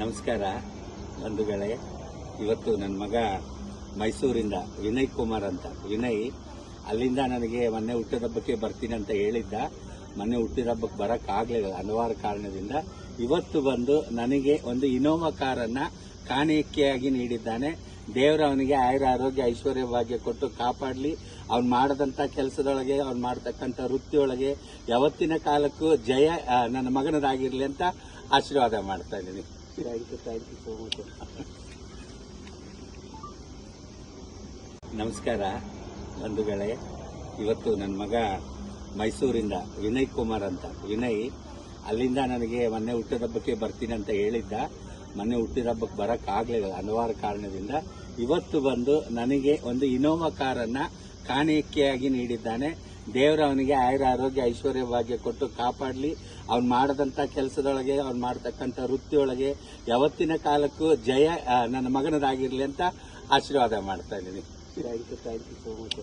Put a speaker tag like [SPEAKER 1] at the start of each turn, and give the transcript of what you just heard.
[SPEAKER 1] ನಮಸ್ಕಾರ, ಬಂಧುಗಳೇ. ಇವತ್ತು ನನ್ನ ಮಗ ಮೈಸೂರಿಂದ ವಿನಯ್ ಕುಮಾರ್ ಅಂತ. ವಿನಯ್, ಅಲ್ಲಿಂದ ನನಗೆ ಮೊನ್ನೆ ಹುಟ್ಟಿದಬ್ಬಕ್ಕೆ ಬರ್ತೀನಿ ಅಂತ ಹೇಳಿದ್ದ. ಮೊನ್ನೆ ಹುಟ್ಟಿದಬ್ಬಕ್ಕೆ ಹಬ್ಬಕ್ಕೆ ಆಗ್ಲಿಲ್ಲ, ಹಲವಾರು ಕಾರಣದಿಂದ. ಇವತ್ತು ಬಂದು ನನಗೆ ಒಂದು ಇನೋವಾ ಕಾರನ್ನು ಕಾಣಿಕೆಯಾಗಿ ನೀಡಿದ್ದಾನೆ. ದೇವರು ಅವನಿಗೆ ಆಯುರ ಆರೋಗ್ಯ ಐಶ್ವರ್ಯ ಭಾಗ್ಯ ಕೊಟ್ಟು ಕಾಪಾಡಲಿ. ಅವ್ನು ಮಾಡದಂತ ಕೆಲಸದೊಳಗೆ, ಅವ್ನು ಮಾಡ್ತಕ್ಕಂಥ ವೃತ್ತಿಯೊಳಗೆ ಯಾವತ್ತಿನ ಕಾಲಕ್ಕೂ ಜಯ ನನ್ನ ಮಗನದಾಗಿರಲಿ ಅಂತ ಆಶೀರ್ವಾದ ಮಾಡ್ತಾ ಇದ್ದೀನಿ. ನಮಸ್ಕಾರ, ಬಂಧುಗಳೇ. ಇವತ್ತು ನನ್ನ ಮಗ ಮೈಸೂರಿಂದ ವಿನಯ್ ಕುಮಾರ್ ಅಂತ. ವಿನಯ್, ಅಲ್ಲಿಂದ ನನಗೆ ಮೊನ್ನೆ ಹುಟ್ಟಿದಬ್ಬಕ್ಕೆ ಬರ್ತೀನಿ ಅಂತ ಹೇಳಿದ್ದ. ಮೊನ್ನೆ ಹುಟ್ಟಿದಬ್ಬಕ್ಕೆ ಬರಕ್ ಆಗ್ಲಿಲ್ಲ, ಹಲವಾರು ಕಾರಣದಿಂದ. ಇವತ್ತು ಬಂದು ನನಗೆ ಒಂದು ಇನೋವಾ ಕಾರನ್ನ ಕಾಣಿಕೆಯಾಗಿ ನೀಡಿದ್ದಾನೆ. ದೇವರ ಅವನಿಗೆ ಆಯುರ ಆರೋಗ್ಯ ಐಶ್ವರ್ಯ ಭಾಗ್ಯ ಕೊಟ್ಟು ಕಾಪಾಡಲಿ. ಅವ್ನು ಮಾಡದಂತ ಕೆಲಸದೊಳಗೆ, ಅವ್ನು ಮಾಡ್ತಕ್ಕಂಥ ವೃತ್ತಿಯೊಳಗೆ ಯಾವತ್ತಿನ ಕಾಲಕ್ಕೂ ಜಯ ನನ್ನ ಮಗನದಾಗಿರಲಿ ಅಂತ ಆಶೀರ್ವಾದ ಮಾಡ್ತಾ ಇದ್ದೀನಿ. Thank you thank you so much